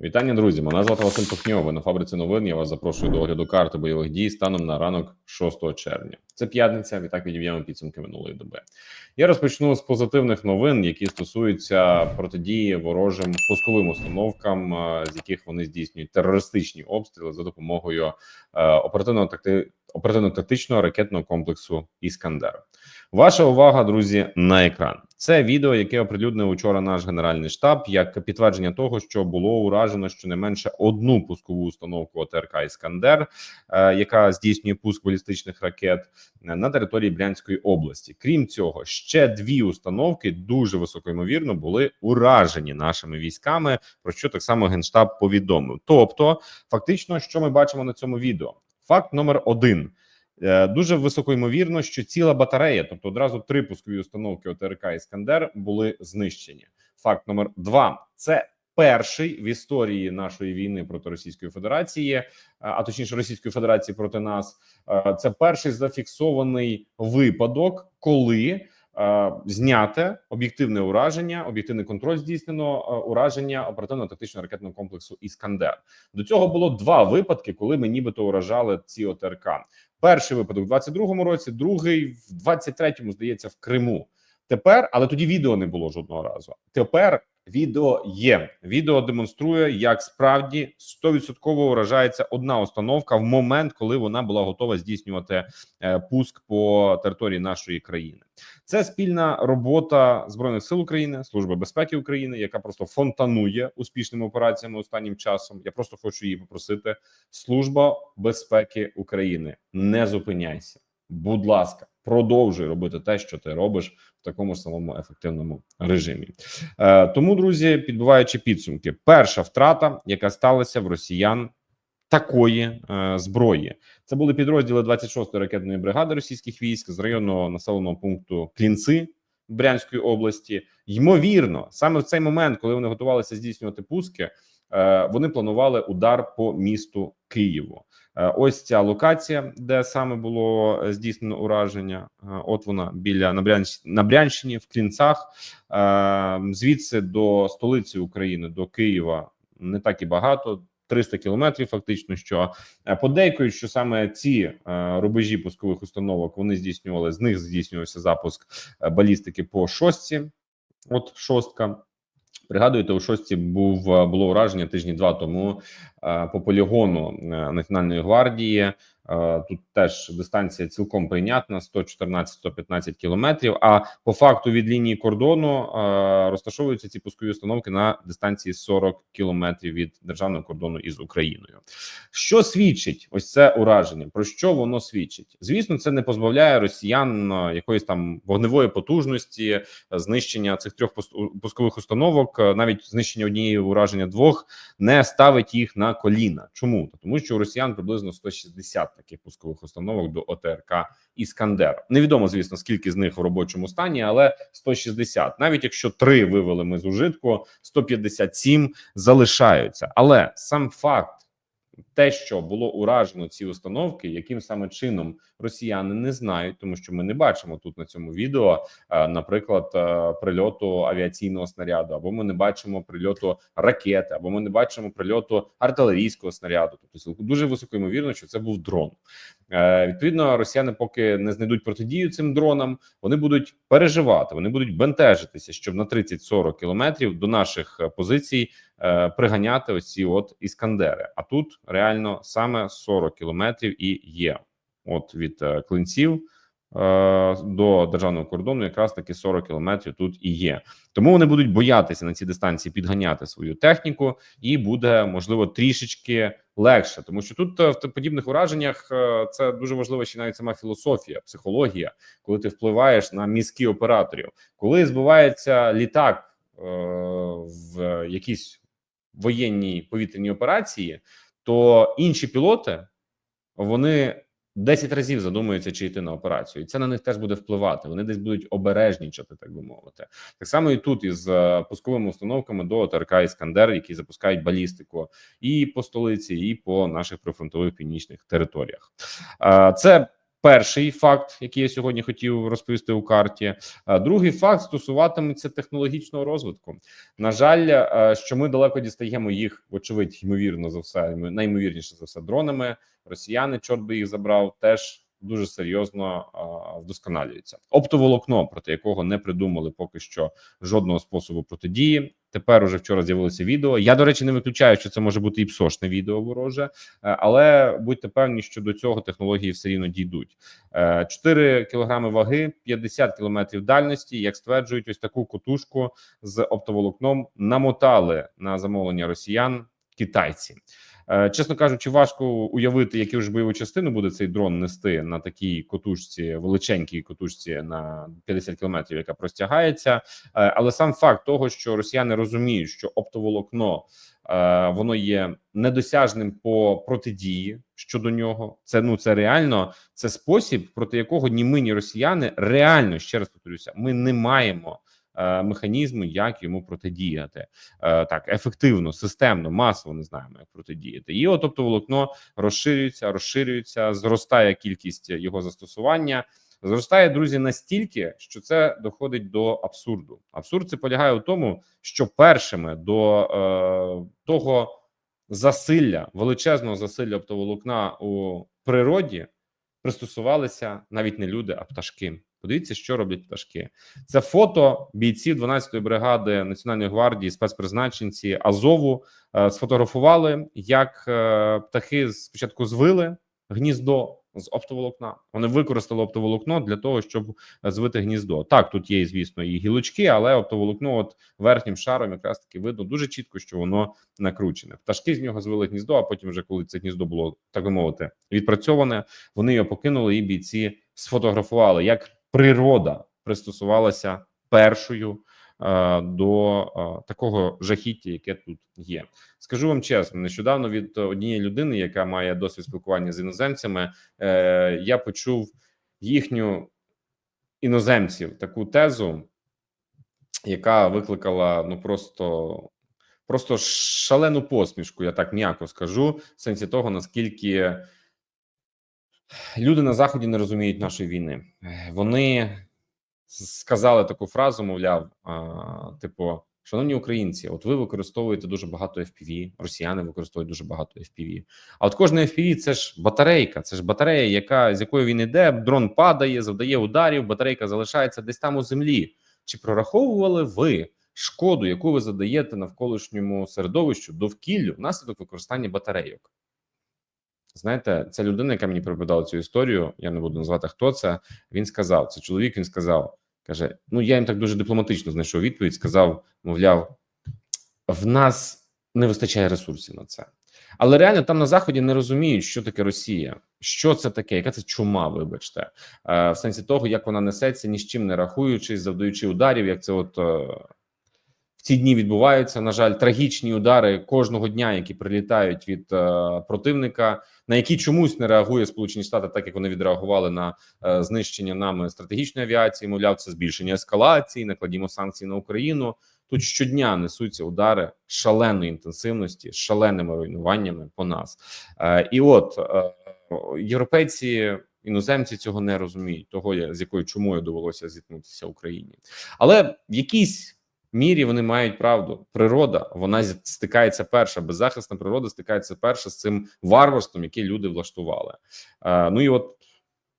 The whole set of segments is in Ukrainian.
Вітання, друзі. Мене звати Василь Пухньов. Ви на фабриці новин. Я вас запрошую до огляду карти бойових дій станом на ранок 6 червня. Це п'ятниця. Відтак підіб'ємо підсумки минулої доби. Я розпочну з позитивних новин, які стосуються протидії ворожим пусковим установкам, е, з яких вони здійснюють терористичні обстріли за допомогою е, оперативно-тактичного ракетного комплексу Іскандер. Ваша увага, друзі, на екран. Це відео, яке оприлюднив учора наш генеральний штаб, як підтвердження того, що було уражено щонайменше одну пускову установку ОТРК Іскандер, е, яка здійснює пуск балістичних ракет е, на території Брянської області. Крім цього, ще дві установки дуже високоймовірно були уражені нашими військами. Про що так само генштаб повідомив. Тобто, фактично, що ми бачимо на цьому відео. Факт номер один. Е, Дуже високо ймовірно, що ціла батарея, тобто одразу три пускові установки ОТРК Іскандер, були знищені. Факт номер два це перший в історії нашої війни проти Російської Федерації, е, а точніше Російської Федерації проти нас. е, Це перший зафіксований випадок, коли зняте об'єктивне ураження, об'єктивний контроль здійснено е, ураження оперативно-тактичного ракетного комплексу Іскандер. До цього було два випадки, коли ми нібито уражали ці ОТРК. Перший випадок в 22-му році, другий в 23-му, здається, в Криму. Тепер, але тоді відео не було жодного разу. Тепер відео є. Відео демонструє, як справді 100% уражається одна установка в момент, коли вона була готова здійснювати е, пуск по території нашої країни. Це спільна робота збройних сил України, служби безпеки України, яка просто фонтанує успішними операціями останнім часом. Я просто хочу її попросити. Служба безпеки України, не зупиняйся, будь ласка, продовжуй робити те, що ти робиш в такому самому ефективному режимі. Е, тому, друзі, підбиваючи підсумки, перша втрата, яка сталася в росіян. Такої е, зброї це були підрозділи 26-ї ракетної бригади російських військ з районного населеного пункту Клінци Брянської області. Ймовірно, саме в цей момент, коли вони готувалися здійснювати пуски, вони планували удар по місту Києву. Е, ось ця локація, де саме було е, здійснено ураження. Е, От вона біля на, Брянщ... Брянщині в Клінцах. Е, Звідси до столиці України, до Києва, не так і багато. 300 кілометрів, фактично, що е, подейкують, що саме ці е, рубежі пускових установок вони здійснювали з них здійснювався запуск е, балістики по шостці. От шостка. Пригадуєте, у шості був е, було ураження тижні два тому е, по полігону е, Національної гвардії. Е, Тут теж дистанція цілком прийнятна: 114-115 кілометрів. А по факту від лінії кордону е, розташовуються ці пускові установки на дистанції 40 кілометрів від державного кордону із Україною. Що свідчить ось це ураження? Про що воно свідчить? Звісно, це не позбавляє росіян е, якоїсь там вогневої потужності, знищення цих трьох пус- пускових установок, навіть знищення однієї ураження двох не ставить їх на коліна. Чому? Тому що у росіян приблизно 160 таких пускових установок до ОТРК Іскандер. Невідомо, звісно, скільки з них в робочому стані, але 160. Навіть якщо три вивели ми з ужитку, 157 залишаються. Але сам факт. Те, що було уражено ці установки, яким саме чином росіяни не знають, тому що ми не бачимо тут на цьому відео, е, наприклад, е, прильоту авіаційного снаряду, або ми не бачимо прильоту ракети, або ми не бачимо прильоту артилерійського снаряду. Тобто дуже високо ймовірно, що це був дрон. Е, Відповідно, росіяни, поки не знайдуть протидію цим дронам, вони будуть переживати, вони будуть бентежитися, щоб на 30-40 кілометрів до наших е, позицій е, приганяти оці от іскандери. А тут реально саме 40 кілометрів і є. От від клинців до державного кордону, якраз таки 40 кілометрів тут і є. Тому вони будуть боятися на цій дистанції підганяти свою техніку, і буде можливо трішечки легше, тому що тут е, в подібних ураженнях е, це дуже важливо ще навіть сама філософія, психологія, коли ти впливаєш на мізки операторів, коли збивається літак е, в якійсь воєнній повітряній операції, то інші пілоти вони 10 разів задумуються, чи йти на операцію, і це на них теж буде впливати. Вони десь будуть обережнічати, так би мовити. Так само і тут із е, пусковими установками до ТРК Іскандер, які запускають балістику і по столиці, і по наших прифронтових північних територіях. Е, Це перший факт, який я сьогодні хотів розповісти у карті. А Другий факт стосуватиметься технологічного розвитку. На жаль, е, що ми далеко дістаємо їх, вочевидь, ймовірно за все, найімовірніше за все, дронами. Росіяни, чорт би їх забрав, теж дуже серйозно а, вдосконалюються. Оптоволокно, проти якого не придумали поки що жодного способу протидії. Тепер уже вчора з'явилося відео. Я до речі не виключаю, що це може бути і псошне відео вороже, е, але будьте певні, що до цього технології все рівно дійдуть. Е, 4 кілограми ваги, 50 кілометрів дальності. Як стверджують, ось таку котушку з оптоволокном намотали на замовлення росіян китайці. Е, Чесно кажучи, важко уявити, яку ж бойову частину буде цей дрон нести на такій котушці, величенькій котушці на 50 кілометрів, яка простягається. Е, Але сам факт того, що росіяни розуміють, що оптоволокно е, воно є недосяжним по протидії щодо нього. Це ну це реально це спосіб, проти якого ні ми, ні росіяни реально ще раз повторюся, ми не маємо. Е, Механізму, як йому протидіяти е, так ефективно, системно, масово не знаємо, як протидіяти. І от тобто волокно розширюється, розширюється, зростає кількість його застосування. Зростає друзі настільки, що це доходить до абсурду. Абсурд це полягає у тому, що першими до е, того засилля, величезного засилля оптоволокна у природі пристосувалися навіть не люди, а пташки. Подивіться, що роблять пташки. Це фото бійців 12-ї бригади Національної гвардії спецпризначенці Азову е, сфотографували, як е, птахи спочатку звили гніздо з оптоволокна. Вони використали оптоволокно для того, щоб звити гніздо. Так, тут є, звісно, і гілочки, але оптоволокно, от верхнім шаром, якраз таки видно дуже чітко, що воно накручене. Пташки з нього звели гніздо. А потім, вже коли це гніздо було так би мовити, відпрацьоване, вони його покинули, і бійці сфотографували, як природа пристосувалася першою е, до е, такого жахіття, яке тут є. Скажу вам чесно, нещодавно від однієї людини, яка має досвід спілкування з іноземцями, е, я почув їхню іноземців таку тезу, яка викликала ну просто. Просто шалену посмішку, я так м'яко скажу, в сенсі того, наскільки люди на заході не розуміють нашої війни. Вони сказали таку фразу, мовляв, типу, шановні українці, от ви використовуєте дуже багато FPV, росіяни використовують дуже багато FPV. А от кожна FPV – це ж батарейка, це ж батарея, яка з якої він іде, дрон падає, завдає ударів, батарейка залишається десь там у землі. Чи прораховували ви шкоду, яку ви задаєте навколишньому середовищу довкіллю внаслідок використання батарейок? Знаєте, ця людина, яка мені преподала цю історію, я не буду назвати хто це. Він сказав: це чоловік. Він сказав, каже: Ну я їм так дуже дипломатично знайшов відповідь. Сказав, мовляв, в нас не вистачає ресурсів на це. Але реально там на заході не розуміють, що таке Росія, що це таке, яка це чума, вибачте, е, в сенсі того, як вона несеться, ні з чим не рахуючись, завдаючи ударів, як це от. Ці дні відбуваються, на жаль, трагічні удари кожного дня, які прилітають від е, противника, на які чомусь не реагує Сполучені Штати, так як вони відреагували на е, знищення нами стратегічної авіації. Мовляв, це збільшення ескалації, накладімо санкції на Україну. Тут щодня несуться удари шаленої інтенсивності, шаленими руйнуваннями по нас. Е, і от е, європейці. Іноземці цього не розуміють, того з якою чумою довелося зіткнутися Україні, але в якійсь мірі вони мають правду. Природа вона стикається перша, беззахисна природа стикається перша з цим варварством, яке люди влаштували. Е, ну і от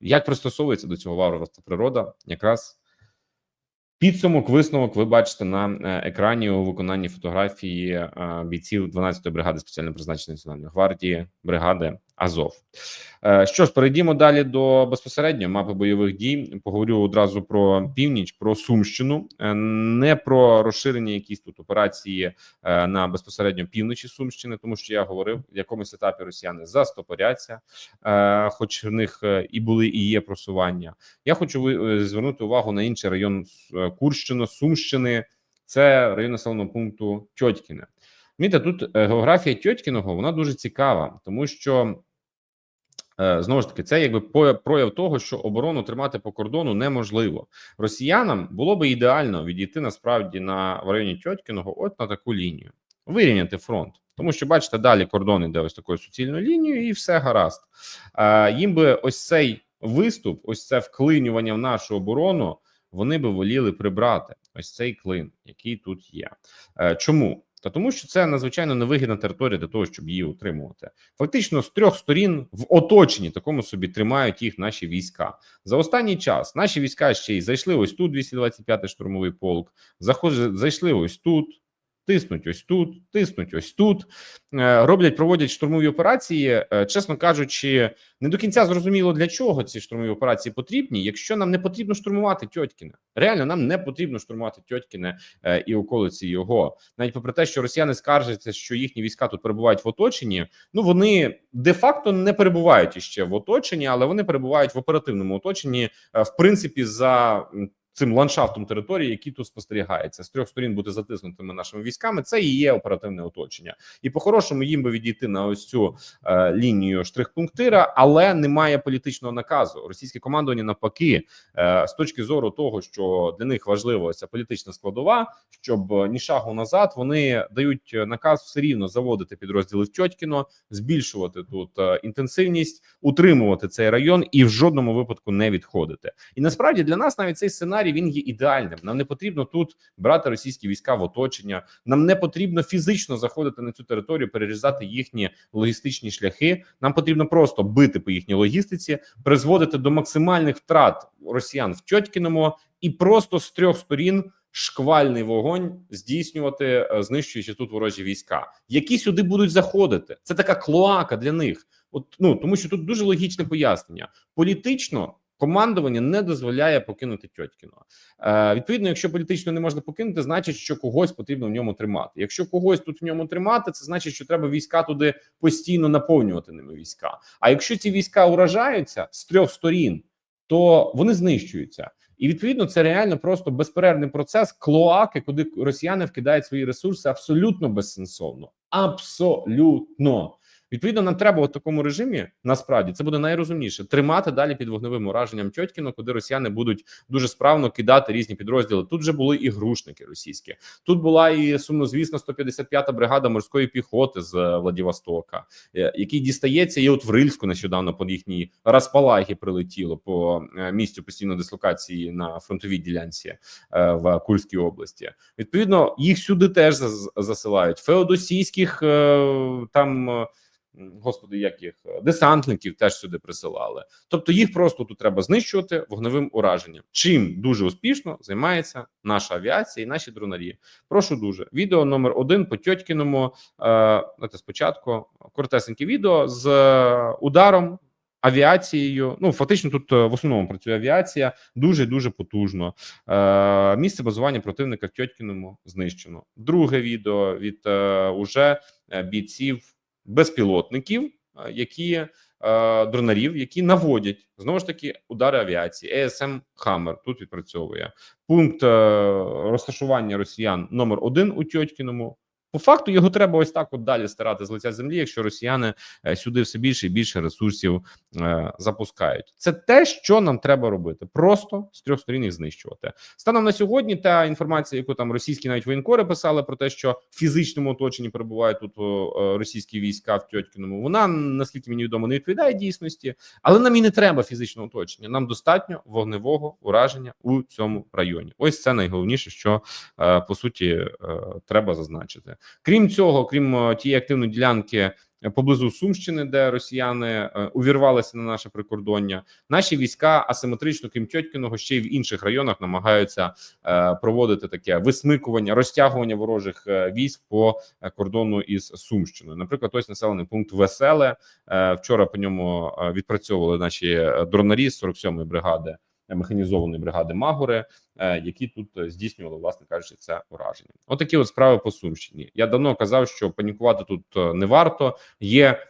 як пристосовується до цього варварства природа, якраз підсумок, висновок ви бачите на е, екрані у виконанні фотографії е, бійців 12-ї бригади спеціально призначеної національної гвардії бригади Азов. Е, Що ж, перейдімо далі до безпосередньо мапи бойових дій. Поговорю одразу про північ, про Сумщину, Е, не про розширення якісь тут операції е, на безпосередньо півночі Сумщини, тому що я говорив, в якомусь етапі росіяни застопоряться, хоч в них і були і є просування. Я хочу звернути увагу на інший район Курщини, Сумщини. Це район населеного пункту Тьотькіне. Міте тут географія Тьотькіного вона дуже цікава, тому що Знову ж таки, це якби прояв того, що оборону тримати по кордону неможливо. Росіянам було би ідеально відійти насправді на в районі Тьоткіного, от на таку лінію, вирівняти фронт. Тому що бачите, далі кордон іде ось такою суцільною лінією, і все гаразд. Е, Їм би ось цей виступ, ось це вклинювання в нашу оборону, вони би воліли прибрати ось цей клин, який тут є. Е, Чому? Та тому, що це надзвичайно невигідна територія для того, щоб її утримувати. Фактично з трьох сторін в оточенні такому собі тримають їх наші війська. За останній час наші війська ще й зайшли ось тут, 225-й штурмовий полк, зайшли ось тут. Тиснуть ось тут, тиснуть ось тут, е, роблять, проводять штурмові операції. Е, Чесно кажучи, не до кінця зрозуміло для чого ці штурмові операції потрібні. Якщо нам не потрібно штурмувати Тьотькіне, реально нам не потрібно штурмувати Тьотькіне е, і околиці його, навіть попри те, що росіяни скаржаться, що їхні війська тут перебувають в оточенні. Ну вони де-факто не перебувають іще в оточенні, але вони перебувають в оперативному оточенні, е, в принципі, за цим ландшафтом території, який тут спостерігається з трьох сторін бути затиснутими нашими військами. Це і є оперативне оточення, і по-хорошому їм би відійти на ось цю е, лінію штрих-пунктира, але немає політичного наказу. Російське командування навпаки, е, з точки зору того, що для них важлива ця політична складова, щоб е, ні шагу назад вони дають наказ все рівно заводити підрозділи в Тьотькіно, збільшувати тут е, інтенсивність, утримувати цей район і в жодному випадку не відходити. І насправді для нас навіть цей сценарій він є ідеальним. Нам не потрібно тут брати російські війська в оточення. Нам не потрібно фізично заходити на цю територію, перерізати їхні логістичні шляхи. Нам потрібно просто бити по їхній логістиці, призводити до максимальних втрат росіян в Тьоткіному і просто з трьох сторін. Шквальний вогонь здійснювати, е, знищуючи тут ворожі війська, які сюди будуть заходити. Це така клоака для них. От ну тому, що тут дуже логічне пояснення. Політично командування не дозволяє покинути Тьоткіно. Е, відповідно, якщо політично не можна покинути, значить, що когось потрібно в ньому тримати. Якщо когось тут в ньому тримати, це значить, що треба війська туди постійно наповнювати ними війська. А якщо ці війська уражаються з трьох сторін, то вони знищуються. І відповідно це реально просто безперервний процес клоаки, куди росіяни вкидають свої ресурси абсолютно безсенсовно. Абсолютно. Відповідно, нам треба в такому режимі насправді це буде найрозумніше тримати далі під вогневим ураженням Тьоткіно, куди росіяни будуть дуже справно кидати різні підрозділи. Тут вже були і грушники російські. Тут була і сумнозвісно 155-та бригада морської піхоти з е, Владивостока, е, який дістається, і от в Рильську нещодавно по їхній розпалагі прилетіло по е, місцю постійної дислокації на фронтовій ділянці в Курській області. Відповідно, їх сюди теж зас- засилають. Феодосійських там. Господи, як їх е, десантників теж сюди присилали. Тобто їх просто тут треба знищувати вогневим ураженням. Чим дуже успішно займається наша авіація і наші дронарі. Прошу дуже. Відео номер один по Тьоткіному. Е, спочатку коротесеньке відео з е, ударом. Авіацією, ну фактично, тут е, в основному працює авіація дуже дуже потужно. Е, місце базування противника в Тьоткіному знищено. Друге відео від е, уже бійців безпілотників, е, які е, дронарів, які наводять знову ж таки удари авіації. ЕСМ Хаммер тут відпрацьовує пункт е, розташування росіян номер один у Тьоткіному. По факту його треба ось так от далі стирати з лиця землі, якщо росіяни е, сюди все більше і більше ресурсів е, запускають. Це те, що нам треба робити, просто з трьох сторін їх знищувати. Станом на сьогодні та інформація, яку там російські навіть воєнкори писали про те, що в фізичному оточенні перебувають тут російські війська в Тьоткіному. Вона наскільки мені відомо не відповідає дійсності, але нам і не треба фізичного оточення. Нам достатньо вогневого ураження у цьому районі. Ось це найголовніше, що е, по суті е, треба зазначити. Крім цього, крім е, тієї активної ділянки е, поблизу Сумщини, де росіяни е, увірвалися на наше прикордоння, наші війська асиметрично, крім Тьоткіного, ще й в інших районах намагаються проводити таке висмикування, розтягування ворожих військ по кордону із Сумщиною. Наприклад, ось населений пункт Веселе. Вчора по ньому відпрацьовували наші дронарі з 47-ї бригади. Механізованої бригади Магори, е, які тут е, здійснювали, власне кажучи, це ураження. Отакі от справи по Сумщині. Я давно казав, що панікувати тут е, не варто. Є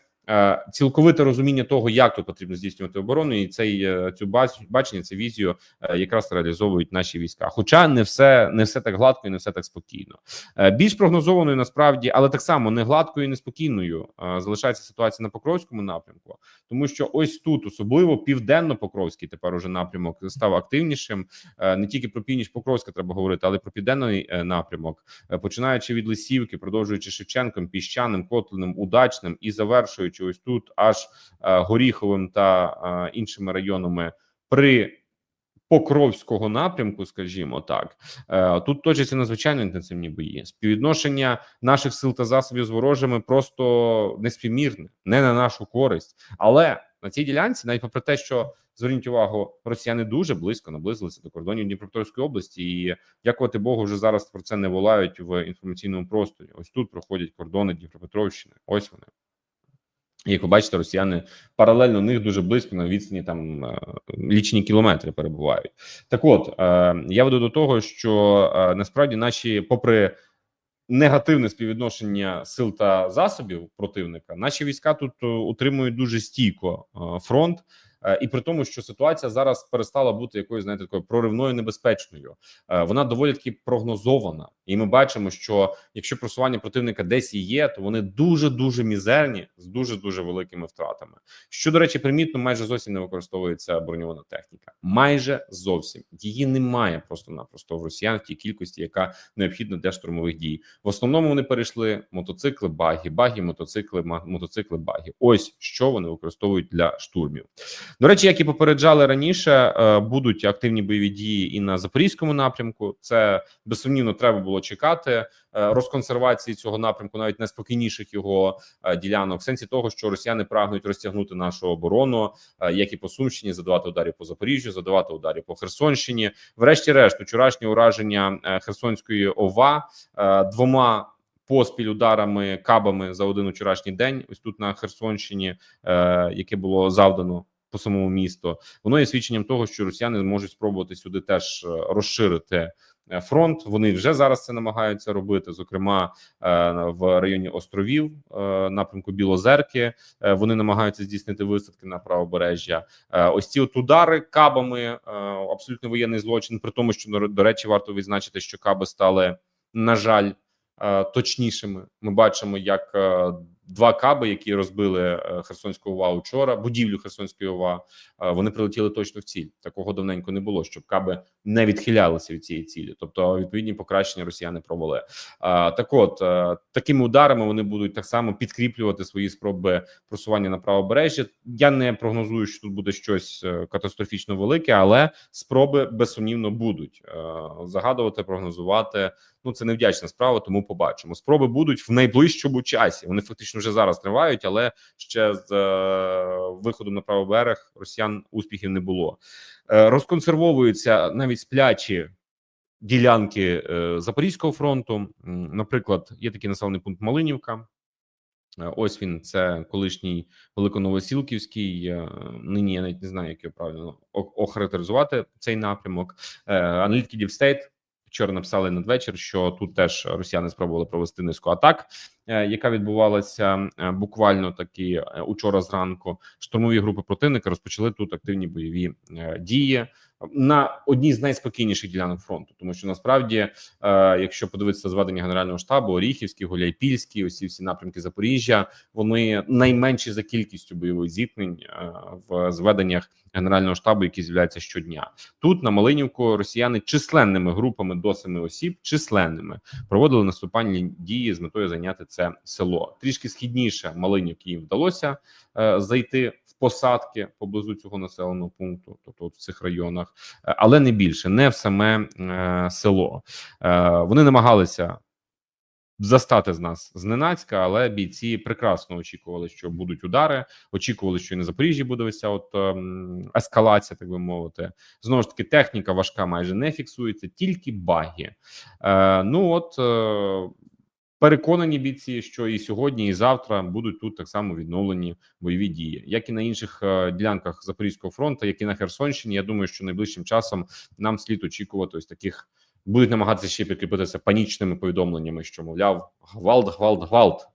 цілковите розуміння того, як тут потрібно здійснювати оборону, і цей е, цю бачення, цю візію е, якраз реалізовують наші війська. Хоча не все не все так гладко і не все так спокійно. Е, Більш прогнозованою насправді, але так само не гладкою і неспокійною е, залишається ситуація на Покровському напрямку, тому що ось тут, особливо південно-покровський, тепер уже напрямок став активнішим. Е, Не тільки про північ Покровська треба говорити, але про південний е, напрямок, Е, починаючи від Лисівки, продовжуючи Шевченком, піщаним, Котлиним, удачним і завершуючи починаючи ось тут, аж е, Горіховим та е, іншими районами при Покровського напрямку, скажімо так, е, тут точаться надзвичайно інтенсивні бої. Співвідношення наших сил та засобів з ворожими просто неспівмірне, не на нашу користь. Але на цій ділянці, навіть попри те, що зверніть увагу, росіяни дуже близько наблизилися до кордонів Дніпропетровської області, і дякувати Богу, вже зараз про це не волають в інформаційному просторі. Ось тут проходять кордони Дніпропетровщини. Ось вони. Як ви бачите, росіяни паралельно них дуже близько на відстані там лічні кілометри перебувають. Так, от е, я веду до того, що е, насправді наші, попри негативне співвідношення сил та засобів противника, наші війська тут е, утримують дуже стійко е, фронт. Е, І при тому, що ситуація зараз перестала бути якоюсь знаєте такою проривною небезпечною, Е, вона доволі таки прогнозована, і ми бачимо, що якщо просування противника десь і є, то вони дуже дуже мізерні з дуже дуже великими втратами. Що до речі, примітно, майже зовсім не використовується броньована техніка. Майже зовсім її немає просто-напросто в росіян в тій кількості, яка необхідна для штурмових дій. В основному вони перейшли мотоцикли, баги, баги, мотоцикли, мотоцикли, баги. Ось що вони використовують для штурмів. До речі, як і попереджали раніше, е, будуть активні бойові дії і на запорізькому напрямку. Це безсумнівно треба було чекати е, розконсервації цього напрямку, навіть найспокійніших його е, ділянок, в сенсі того, що росіяни прагнуть розтягнути нашу оборону, як і по Сумщині, задавати ударів по Запоріжжю, задавати ударів по Херсонщині. Врешті-решт, вчорашнє ураження Херсонської ОВА двома. Поспіль ударами кабами за один вчорашній день, ось тут на Херсонщині, е, яке було завдано по самому місту, воно є свідченням того, що росіяни можуть спробувати сюди теж е, розширити е, фронт. Вони вже зараз це намагаються робити. Зокрема, е, в районі островів, напрямку Білозерки, вони намагаються здійснити висадки на правобережжя. Ось ці от удари кабами, абсолютно воєнний злочин. При тому, що до- речі, варто відзначити, що каби стали на жаль точнішими. Ми бачимо, як два каби, які розбили е, Херсонську ОВА вчора, будівлю Херсонської ОВА, е, вони прилетіли точно в ціль. Такого давненько не було, щоб каби не відхилялися від цієї цілі. Тобто, відповідні покращення росіяни провели. А, так, от е, такими ударами вони будуть так само підкріплювати свої спроби просування на правобережжя. Я не прогнозую, що тут буде щось е, катастрофічно велике, але спроби безсумнівно будуть Е, загадувати, прогнозувати. Ну це невдячна справа, тому побачимо. Спроби будуть в найближчому часі. Вони фактично вже зараз тривають, але ще з е, виходом на правий берег росіян успіхів не було. Е, розконсервовуються навіть сплячі ділянки е, Запорізького фронту. Наприклад, є такий населений пункт Малинівка. Е, Ось він, це колишній Великоновосілківський. Нині я навіть не знаю, як його правильно охарактеризувати цей напрямок. Е, Аналітики Дівстейт вчора написали надвечір, що тут теж росіяни спробували провести низку атак, е, яка відбувалася е, буквально таки е, учора зранку. Штурмові групи противника розпочали тут активні бойові дії на одній з найспокійніших ділянок фронту, тому що насправді, е, якщо подивитися зведення генерального штабу, Оріхівський, Гуляйпільський, усі всі напрямки Запоріжжя, вони найменші за кількістю бойових зіткнень е, в зведеннях генерального штабу, які з'являються щодня. Тут на Малинівку росіяни численними групами до семи осіб, численними проводили наступальні дії з метою зайняти це село. Трішки східніше Малинівки їм вдалося е, зайти посадки поблизу цього населеного пункту, тобто в цих районах, е, але не більше, не в саме е, село. Е, вони намагалися застати з нас зненацька, але бійці прекрасно очікували, що будуть удари. Очікували, що і на Запоріжжі буде ось ця от ем, ескалація, так би мовити. Знову ж таки, техніка важка майже не фіксується, тільки баги. Е, ну от. Е, Переконані бійці, що і сьогодні, і завтра будуть тут так само відновлені бойові дії, як і на інших е, ділянках Запорізького фронту, як і на Херсонщині. Я думаю, що найближчим часом нам слід очікувати ось таких будуть намагатися ще підкріпитися панічними повідомленнями, що мовляв, гвалт, гвалт, гвалт.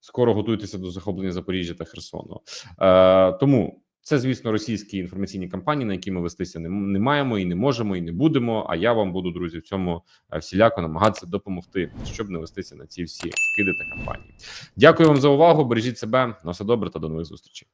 Скоро готуйтеся до захоплення Запоріжжя та Херсону. Е, тому це, звісно, російські інформаційні кампанії, на які ми вестися не, не маємо і не можемо, і не будемо. А я вам буду, друзі, в цьому е, всіляко намагатися допомогти, щоб не вестися на ці всі вкиди та кампанії. Дякую вам за увагу. Бережіть себе, на все добре та до нових зустрічей.